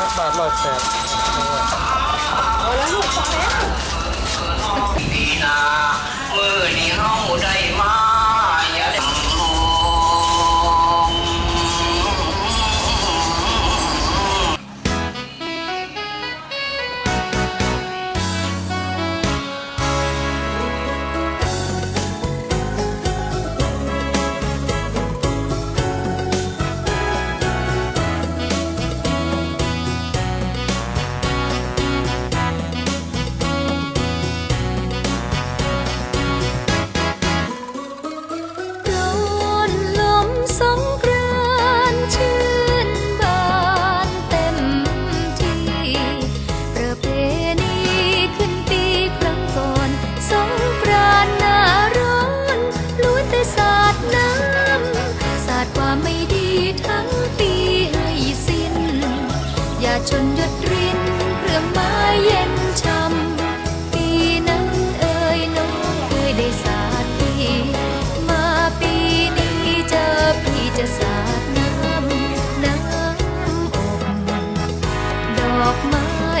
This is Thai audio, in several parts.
บาทร้อยแปดเอาแล้วลูกพอแล้วดีนามือนี้เฮาได้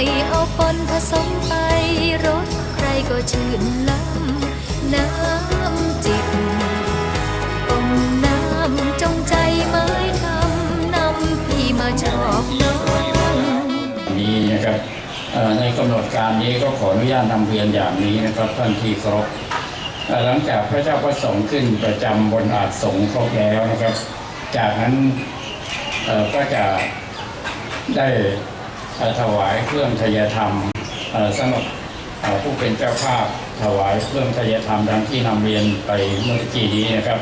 ไม้เอาปนผสมไปรสใครก็ชื่นล้ำน้ำจิตอมน้ำจงใจไม้ทำนำพี่มาชอบน้องนี้นะครับในกำหนดการนี้ก็ขออนุญาตนำเรียนอย่างนี้นะครับท่านที่เคารพหลังจากพระเจ้าประสงค์ขึ้นประจำบนอาจสงครบแล้วนะครับ จากนั้นก็จะได้ ถวายเครื่องทยธรรมสำหรับผู้เป็นเจ้าภาพถวายเครื่องทยธรรมดังที่นำเรียนไปเมื่อกี้นี้นะครับ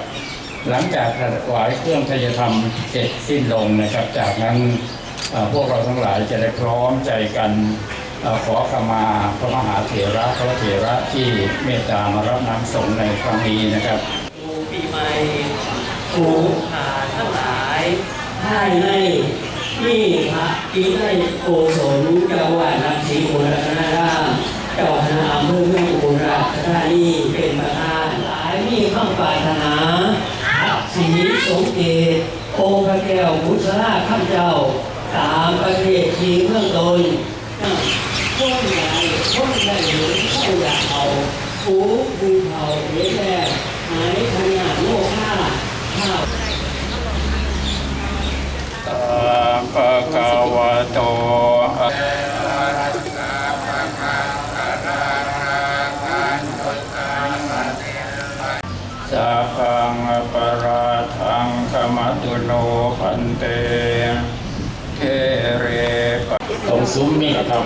หลังจากถวายเครื่องทยธรรมเสร็จสิ้นลงนะครับ จากนั้นพวกเราทั้งหลายจะได้พร้อมใจกันอขอขมาพระมหาเถระพระเถระที่เมตตามารับน้ำสงในครั้งนี้นะครับปูปีใหม่ปูขาทั้งหลายให้ใน ที่พระปีได้โกศลจังหวัดนครศรีธรรมราชเจ้าคณะอำเภอเมืองอุราชธานีเป็นประธานหลายมีข้ามปรารถนาสีสงเกตองค์พระแก้วพุทธราข้าพเจ้าตามประเทศทีเมืองตนพ้นใหญ่พ้นใหญ่หรือเข้าอยากเอาปู ซุ้มนี่แหละครับ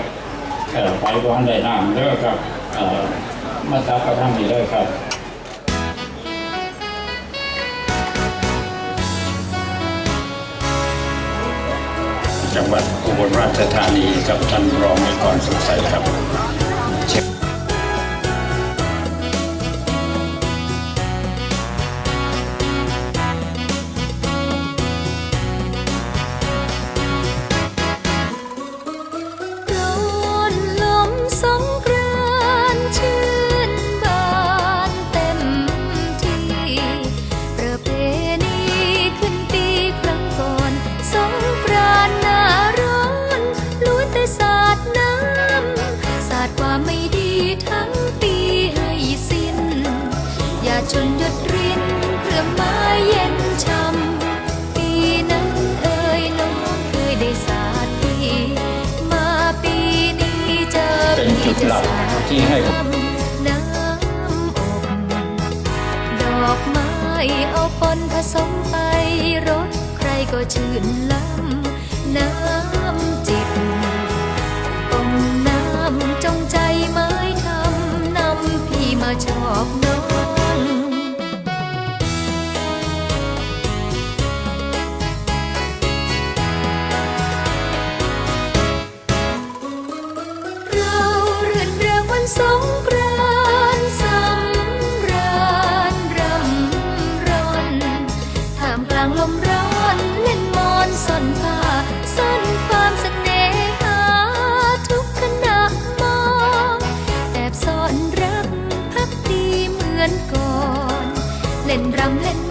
ไปวันใดน้ำแล้วครับมาตักกระทั่งนี้เด้ครับจังหวัดอุบลราชธานีกับท่านรองในกรสุขใสครับ ที่ให้น้ำอบดอกไม้เอาปนผสมไปรสใครก็ชื่นล้ำน้ำจิตปมน้ำจงใจไม้ทำนำพี่มาชอบน้อง เหมือนก่อน เล่นรำเล่น